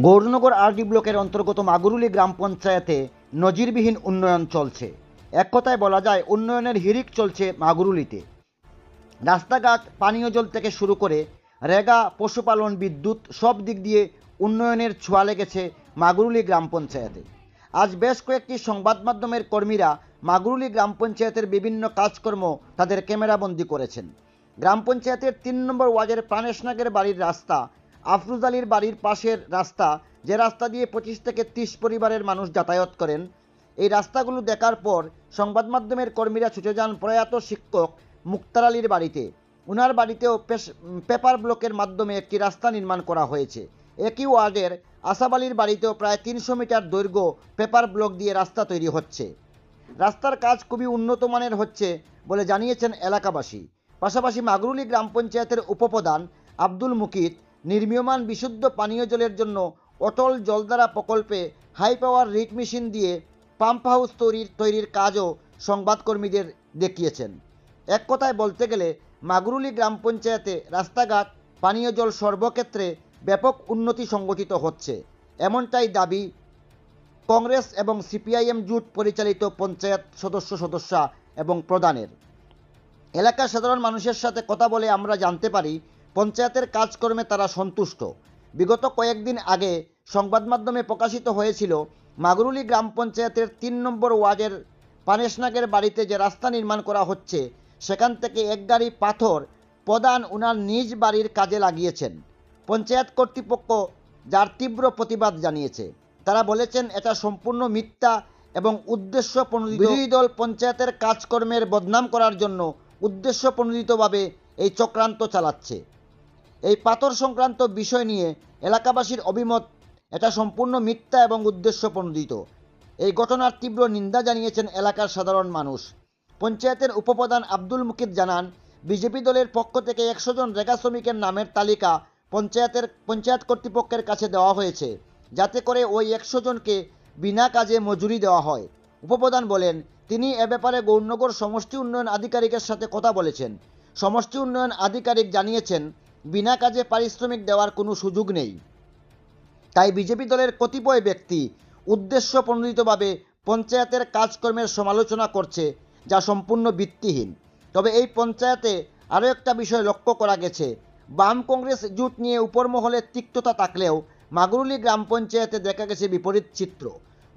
Gaurnagar RD ব্লকের অন্তর্গত মাগুরুলি গ্রাম পঞ্চায়েতে নজিরবিহীন উন্নয়ন চলছে। এক কথায় বলা যায়, উন্নয়নের হিরিক চলছে মাগুরুলিতে। রাস্তাঘাট, পানীয় জল থেকে শুরু করে রেগা, পশুপালন, বিদ্যুৎ, সব দিক দিয়ে উন্নয়নের ছোঁয়া লেগেছে মাগুরুলি গ্রাম পঞ্চায়েতে। আজ বেশ কয়েকটি সংবাদ মাধ্যমের কর্মীরা মাগুরুলি গ্রাম পঞ্চায়েতের বিভিন্ন কাজকর্ম তাদের ক্যামেরাবন্দি করেছেন। গ্রাম পঞ্চায়েতের তিন নম্বর ওয়ার্ডের প্রাণেশ নাগের বাড়ির রাস্তা আফরুজ আলীর বাড়ির পাশের রাস্তা, যে রাস্তা দিয়ে পঁচিশ থেকে তিরিশ পরিবারের মানুষ যাতায়াত করেন, এই রাস্তাগুলো দেখার পর সংবাদ মাধ্যমের কর্মীরা ছুটে যান প্রয়াত শিক্ষক মুক্তার আলীর বাড়িতে। ওনার বাড়িতেও পেপার ব্লকের মাধ্যমে একটি রাস্তা নির্মাণ করা হয়েছে। একই ওয়ার্ডের আসাব আলীর বাড়িতেও প্রায় তিনশো মিটার দৈর্ঘ্য পেপার ব্লক দিয়ে রাস্তা তৈরি হচ্ছে। রাস্তার কাজ খুবই উন্নত মানের হচ্ছে বলে জানিয়েছেন এলাকাবাসী। পাশাপাশি মাগরুলি গ্রাম পঞ্চায়েতের উপপ্রধান আব্দুল মুকিত নির্মীয়মান বিশুদ্ধ পানীয় জলের জন্য অটল জলধারা প্রকল্পে হাই পাওয়ার রিট মেশিন দিয়ে পাম্প হাউস তৈরির তৈরির কাজও সংবাদকর্মীদের দেখিয়েছেন। এক কথায় বলতে গেলে, মাগরুলি গ্রাম পঞ্চায়েতে রাস্তাঘাট, পানীয় জল সর্বক্ষেত্রে ব্যাপক উন্নতি সংগঠিত হচ্ছে। এমনটাই দাবি কংগ্রেস এবং সিপিআইএম জোট পরিচালিত পঞ্চায়েত সদস্য সদস্যা এবং প্রধানের। এলাকার সাধারণ মানুষের সাথে কথা বলে আমরা জানতে পারি পঞ্চায়েতের কাজকর্মে তারা সন্তুষ্ট। বিগত কয়েকদিন আগে সংবাদ মাধ্যমে প্রকাশিত হয়েছিল, মাগরুলি গ্রাম পঞ্চায়েতের তিন নম্বর ওয়ার্ডের পানেশনাগের বাড়িতে যে রাস্তা নির্মাণ করা হচ্ছে, সেখান থেকে এক গাড়ি পাথর প্রদান ওনার নিজ বাড়ির কাজে লাগিয়েছেন। পঞ্চায়েত কর্তৃপক্ষ যার তীব্র প্রতিবাদ জানিয়েছে। তারা বলেছেন, এটা সম্পূর্ণ মিথ্যা এবং উদ্দেশ্য বিরোধী দল পঞ্চায়েতের কাজকর্মের বদনাম করার জন্য উদ্দেশ্য প্রণোদিতভাবে এই চক্রান্ত চালাচ্ছে। এই পাথর সংক্রান্ত বিষয় নিয়ে এলাকাবাসীর অভিমত, এটা সম্পূর্ণ মিথ্যা এবং উদ্দেশ্য প্রণোদিত এই ঘটনার তীব্র নিন্দা জানিয়েছেন এলাকার সাধারণ মানুষ। পঞ্চায়েতের উপপ্রধান আব্দুল মুকিদ জানান, বিজেপি দলের পক্ষ থেকে একশো জন রেগা শ্রমিকের নামের তালিকা পঞ্চায়েতের, পঞ্চায়েত কর্তৃপক্ষের কাছে দেওয়া হয়েছে, যাতে করে ওই একশো জনকে বিনা কাজে মজুরি দেওয়া হয়। উপপ্রধান বলেন, তিনি এ ব্যাপারে গৌরনগর সমষ্টি উন্নয়ন আধিকারিকের সাথে কথা বলেছেন। সমষ্টি উন্নয়ন আধিকারিক জানিয়েছেন বিনা কাজে পারিশ্রমিক দেওয়ার কোনো সুযোগ নেই। তাই বিজেপি দলের কতিপয় ব্যক্তি উদ্দেশ্য প্রণোদিতভাবে পঞ্চায়েতের কাজকর্মের সমালোচনা করছে, যা সম্পূর্ণ ভিত্তিহীন। তবে এই পঞ্চায়েতে আরও একটা বিষয় লক্ষ্য করা গেছে। বাম কংগ্রেস জোট নিয়ে উপরমহলে তিক্ততা থাকলেও মাগুরুলি গ্রাম পঞ্চায়েতে দেখা গেছে বিপরীত চিত্র।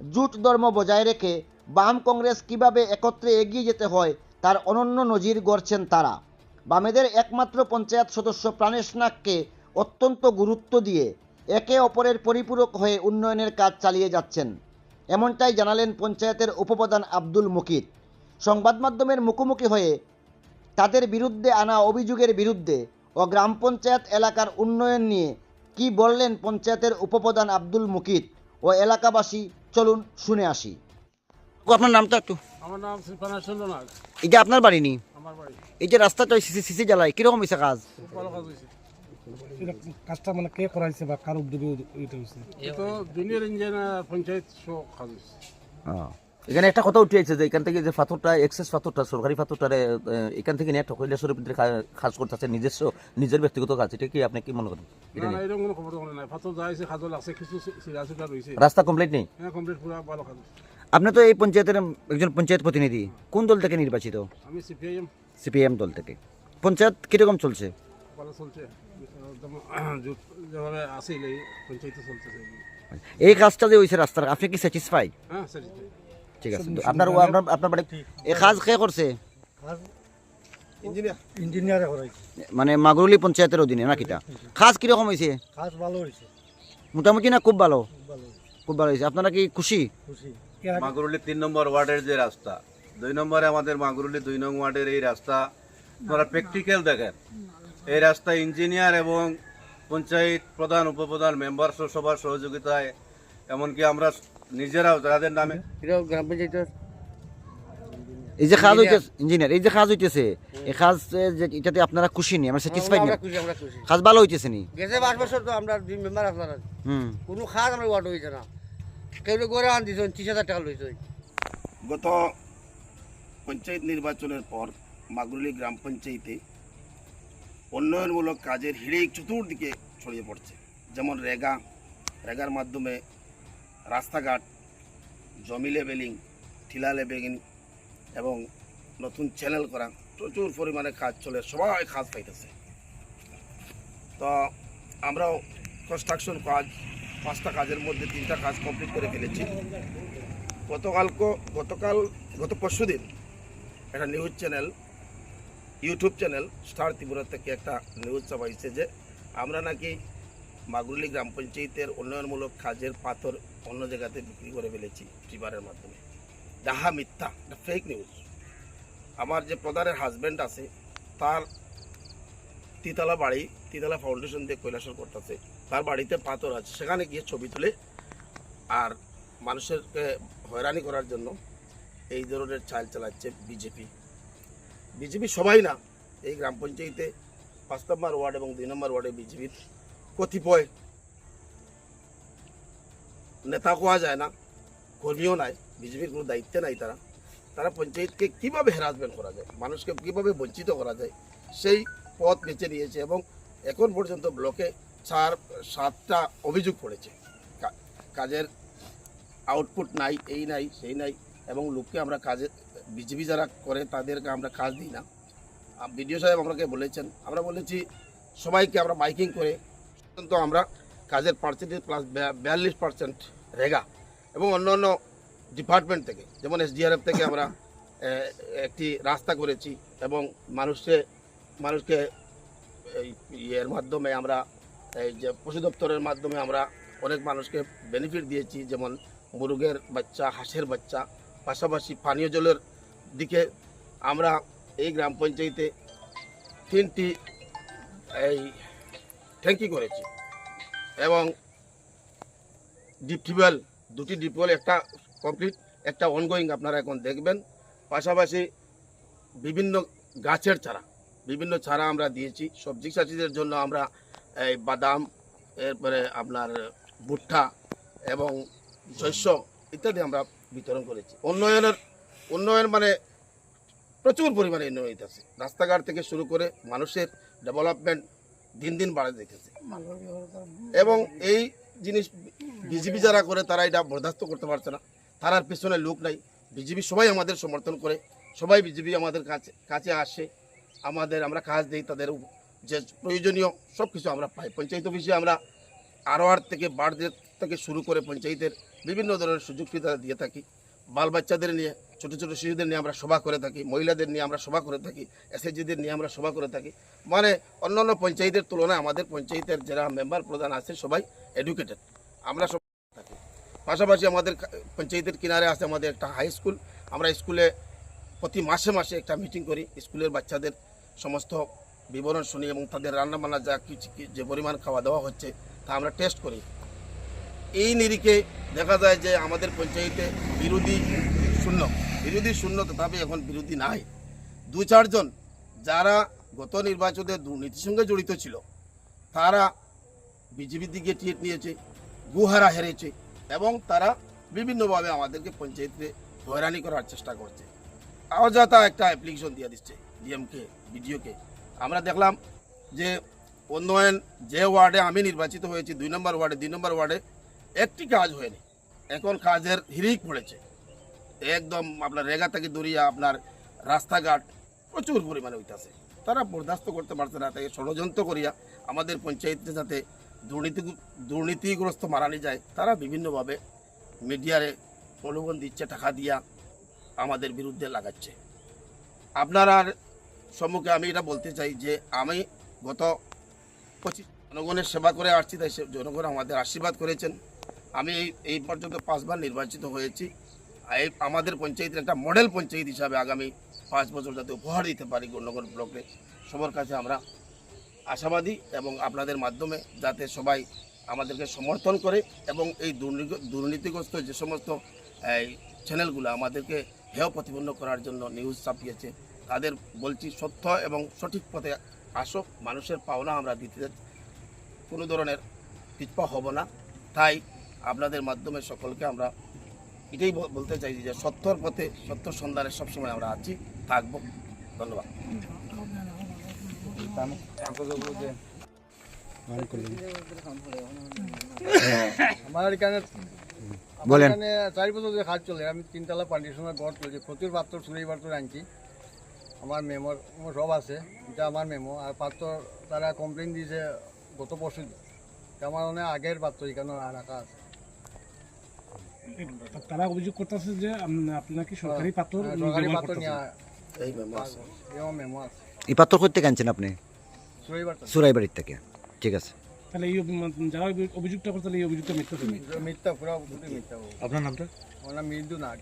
জোট ধর্ম বজায় রেখে বাম কংগ্রেস কীভাবে একত্রে এগিয়ে যেতে হয়, তার অনন্য নজির গড়ছেন তারা। বামেদের একমাত্র পঞ্চায়েত সদস্য প্রাণেশ নাগকে অত্যন্ত গুরুত্ব দিয়ে একে অপরের পরিপূরক হয়ে উন্নয়নের কাজ চালিয়ে যাচ্ছেন। এমনটাই জানালেন পঞ্চায়েতের উপপ্রধান আব্দুল মুকিত। সংবাদ মাধ্যমের মুখোমুখি হয়ে তাদের বিরুদ্ধে আনা অভিযোগের বিরুদ্ধে ও গ্রাম পঞ্চায়েত এলাকার উন্নয়ন নিয়ে কি বললেন পঞ্চায়েতের উপপ্রধান আব্দুল মুকিত ও এলাকাবাসী চলুন শুনে আসি। আপনার নামটা একটু। আমার নাম শ্রীপানা চন্দ্র নাগ এটা আপনার বাড়ি নি? আমার বাড়ি এই যে রাস্তাটা সিসি সিসি জ্বালায় কীরকম হয়েছে কাজ? ভালো কাজ হয়েছে এটা কাজটা মানে কে করাইছে বা কার উদ্যোগে এটা হয়েছে তো জুনিয়র ইঞ্জিনিয়ার পঞ্চায়েত সহ কাজ হয়েছে এখানে একটা কথা উঠে আছে যে এখান থেকে যে পাথরটা এক্সেস পাথরটা সরকারি পাথরটা এখান থেকে নিয়ে কাজ করতেছে নিজস্ব নিজের ব্যক্তিগত কাজ। এটা কি আপনি কি মনে করেন? এটা না নিয়ে? না এরকম কোনো খবর নাই। ফাতো যা কাজও লাগছে কিছু সিরা সিরা রাস্তা কমপ্লিট নেই? হ্যাঁ কমপ্লিট পুরো ভালো কাজ হয়েছে। আপনি তো এই পঞ্চায়েতের একজন পঞ্চায়েত প্রতিনিধি। কোন দল থেকে নির্বাচিত? আমি সিপিআইএম। সিপিএম দল থেকে। পঞ্চায়েত কীরকম চলছে? ভালো চলছে। একদম জোট যেভাবে আসিল এই পঞ্চায়েতে চলতেছে এই কাজটা যে হয়েছে রাস্তার আপনি কি স্যাটিসফাই হ্যাঁ স্যাটিসফাই ঠিক আছে আপনার আপনার আপনার বাড়ি এই কাজ কে করছে? মানে মাগুরুলি পঞ্চায়েতের অধীনে না কিটা কাজ কীরকম হয়েছে কাজ ভালো হয়েছে মোটামুটি না খুব ভালো? ভালো খুব ভালো হয়েছে আপনারা কি খুশি? খুশি। মাগুরুলি তিন নম্বর ওয়ার্ডের যে রাস্তা দুই নম্বরে আমাদের মাগুরুলি দুই নং ওয়ার্ডের এই রাস্তা আপনারা প্র্যাকটিক্যাল দেখেন। এই রাস্তা ইঞ্জিনিয়ার এবং পঞ্চায়েত প্রধান উপপ্রধান মেম্বার সবার সহযোগিতায় এমনকি আমরা নিজেরাও যাদের নামে এই যে কাজ হইতেছে ইঞ্জিনিয়ার এই যে কাজ হইতেছে এই কাজ যে এটাতে আপনারা খুশি নি আমরা স্যাটিসফাইড নি? খুশি কাজ ভালো হইতেছে নি? গেছে পাঁচ বছর তো আমরা দুই মেম্বার আপনারা হুম। কোনো খাত আমরা ওয়ার্ড হয়েছে না। করে আন দিয়েছেন হাজার টাকা গত পঞ্চায়েত নির্বাচনের পর মাগুরুলি গ্রাম পঞ্চায়েতে উন্নয়নমূলক কাজের হিড়িক চতুর্দিকে ছড়িয়ে পড়ছে। যেমন রেগা, রেগার মাধ্যমে রাস্তাঘাট, জমি লেবেলিং ঠিলা লেবেলিং এবং নতুন চ্যানেল করা প্রচুর পরিমাণে কাজ চলে, সবাই কাজ পাইতেছে। তো আমরাও কনস্ট্রাকশন কাজ পাঁচটা কাজের মধ্যে তিনটা কাজ কমপ্লিট করে ফেলেছি। গতকালকে গতকাল গত পরশু দিন একটা news channel, YouTube channel, star Tripura থেকে একটা নিউজ চাপাইছে যে আমরা নাকি মাগুরলি গ্রাম পঞ্চায়েতের উন্নয়নমূলক কাজের পাথর অন্য জায়গাতে বিক্রি করে ফেলেছি টিবারের মাধ্যমে। যাহা মিথ্যা, এটা ফেক নিউজ আমার যে প্রধানের হাজব্যান্ড আছে, তার তিতলা বাড়ি, তিতলা ফাউন্ডেশন দিয়ে কৈলাসর করতেছে। তার বাড়িতে পাথর আছে, সেখানে গিয়ে ছবি তুলে আর মানুষেরকে হয়রানি করার জন্য এই ধরনের চাল চালাচ্ছে বিজেপি। বিজেপি সবাই না, এই গ্রাম পঞ্চায়েতে পাঁচ নম্বর ওয়ার্ড এবং দুই নম্বর ওয়ার্ডে বিজেপির কতিপয় নেতা কোয়া যায় না, কর্মীও নাই, বিজেপির কোনো দায়িত্বে নাই তারা। তারা পঞ্চায়েতকে কীভাবে হ্যারাসমেন্ট করা যায়, মানুষকে কীভাবে বঞ্চিত করা যায়, সেই পথ বেছে নিয়েছে এবং এখন পর্যন্ত ব্লকে চার সাতটা অভিযোগ পড়েছে কাজের আউটপুট নাই, এই নাই, সেই নাই, এবং লোককে আমরা কাজে, বিজেপি যারা করে তাদেরকে আমরা কাজ দিই না। বিডিও সাহেব আমাকে বলেছেন, আমরা বলেছি, সবাইকে আমরা বাইকিং করে তো আমরা কাজের পার্সেন্টেজ প্লাস বিয়াল্লিশ পার্সেন্ট রেগা। এবং অন্য অন্য ডিপার্টমেন্ট থেকে, যেমন এসডিআরএফ থেকে আমরা একটি রাস্তা করেছি, এবং মানুষকে মানুষকে ইয়ের মাধ্যমে আমরা এই যে পশু দপ্তরের মাধ্যমে আমরা অনেক মানুষকে বেনিফিট দিয়েছি, যেমন মুরগের বাচ্চা, হাঁসের বাচ্চা, পাশাপাশি পানীয় জলের দিকে আমরা এই গ্রাম পঞ্চায়েতে তিনটি এই ট্যাঙ্কি করেছি এবং ডিপ টিউবওয়েল দুটি ডিপ টিউবওয়েল একটা কমপ্লিট একটা অনগোয়িং আপনারা এখন দেখবেন। পাশাপাশি বিভিন্ন গাছের চারা, বিভিন্ন চারা আমরা দিয়েছি। সবজি চাষিদের জন্য আমরা এই বাদাম, এরপরে আপনার ভুট্টা এবং শস্য ইত্যাদি আমরা বিতরণ করেছি। উন্নয়নের, উন্নয়ন মানে প্রচুর পরিমাণে উন্নয়ন হইতেছে। রাস্তাঘাট থেকে শুরু করে মানুষের ডেভেলপমেন্ট দিন দিন বাড়ে দেখেছে এবং এই জিনিস বিজেপি যারা করে, তারা এটা বরদাস্ত করতে পারছে না। তারার পেছনে লোক নাই। বিজেপি সবাই আমাদের সমর্থন করে। সবাই বিজেপি আমাদের কাছে কাছে আসে। আমাদের, আমরা কাজ দিই, তাদের যে প্রয়োজনীয় সব কিছু আমরা পাই। পঞ্চায়েত অফিসে আমরা আরোয়ার থেকে বার্থডে থেকে শুরু করে পঞ্চায়েতের বিভিন্ন ধরনের সুযোগ সুবিধা দিয়ে থাকি। বাল বাচ্চাদের নিয়ে, ছোট ছোট শিশুদের নিয়ে আমরা সভা করে থাকি, মহিলাদের নিয়ে আমরা সভা করে থাকি, এসএসজিদের নিয়ে আমরা সভা করে থাকি। মানে অন্যান্য পঞ্চায়েতের তুলনায় আমাদের পঞ্চায়েতের যারা মেম্বার প্রধান আছে সবাই এডুকেটেড। আমরা সব থাকি। পাশাপাশি আমাদের পঞ্চায়েতের কিনারে আছে আমাদের একটা হাই স্কুল। আমরা স্কুলে প্রতি মাসে মাসে একটা মিটিং করি, স্কুলের বাচ্চাদের সমস্ত বিবরণ শুনি এবং তাদের রান্নাবান্না যা কিছু যে পরিমাণ খাওয়া দাওয়া হচ্ছে তা আমরা টেস্ট করি। এই নিরিখে দেখা যায় যে আমাদের পঞ্চায়েতে বিরোধী শূন্য বিরোধী শূন্য তথাপি এখন বিরোধী নাই। দু চারজন যারা গত নির্বাচনে দুর্নীতির সঙ্গে জড়িত ছিল, তারা বিজেপির দিকে টিকিট নিয়েছে, গুহারা হেরেছে এবং তারা বিভিন্নভাবে আমাদেরকে পঞ্চায়েতে হয়রানি করার চেষ্টা করছে। অযথা একটা অ্যাপ্লিকেশন দিয়ে দিচ্ছে ডিএমকে বিডিওকে আমরা দেখলাম যে উন্নয়ন যে ওয়ার্ডে আমি নির্বাচিত হয়েছি, দুই নম্বর ওয়ার্ডে দুই নম্বর ওয়ার্ডে একটি কাজ হয়নি। এখন কাজের হিরিক পড়েছে। একদম আপনার রেগা থেকে দূরিয়া আপনার রাস্তাঘাট প্রচুর পরিমাণে হইতাছে। তারা বরদাস্ত করতে পারছে না, তাকে ষড়যন্ত্র করিয়া আমাদের পঞ্চায়েতে যাতে দুর্নীতি, দুর্নীতিগ্রস্ত মারানি যায়, তারা বিভিন্নভাবে মিডিয়ারে প্রলোভন দিচ্ছে, টাকা দিয়া আমাদের বিরুদ্ধে লাগাচ্ছে। আপনার সম্মুখে আমি এটা বলতে চাই যে আমি গত পঁচিশ জনগণের সেবা করে আসছি, তাই জনগণ আমাদের আশীর্বাদ করেছেন। আমি এই এই পর্যন্ত পাঁচবার নির্বাচিত হয়েছি। এই আমাদের পঞ্চায়েতের একটা মডেল পঞ্চায়েত হিসাবে আগামী পাঁচ বছর যাতে উপহার দিতে পারি গণ্যগণ ব্লকে, সবার কাছে আমরা আশাবাদী এবং আপনাদের মাধ্যমে যাতে সবাই আমাদেরকে সমর্থন করে এবং এই দুর্নীতি দুর্নীতিগ্রস্ত যে সমস্ত চ্যানেলগুলো আমাদেরকে হেয় প্রতিপন্ন করার জন্য নিউজ ছাপিয়েছে তাদের বলছি সত্য এবং সঠিক পথে আসো মানুষের পাওনা আমরা দিতে কোনো ধরনের পিছপা হব না। তাই আপনাদের মাধ্যমে সকলকে আমরা এটাই বলতে চাই যে সত্যর পথে সত্য সন্ধানে সবসময় আমরা আছি থাকব। ধন্যবাদ। আমার এখানে বলেন। এখানে চার বছর ধরে কাজ চলে। আমি তিনতলা পান্ডিশনের ঘর চলছে প্রচুর পাত্র চুরি পাত্র আনছি। আমার মেমোর মেমো সব আছে এটা আমার মেমো আর পাত্র তারা কমপ্লেন দিয়েছে গত পরশু আমার অনেক আগের পাত্র এখানে রাখা আছে। তারা অভিযোগ করতেছে যে উম, আপনি সরকারি পাথর হ্যাঁ, সরকারি পাত্র। নেওয়া এই মেমো আছে। মেমো আছে। এই পাথর করতে কেনছেন আপনি? সুরাইবাড়ির থেকে। ঠিক আছে। তাহলে এই যারা অভি- অভিযোগটা করছে তাহলে এই অভিযোগটা মিথ্যা মিথ্যা পুরো মিথ্যা। আপনার নামটা? আমার নাম মৃদু নাগ।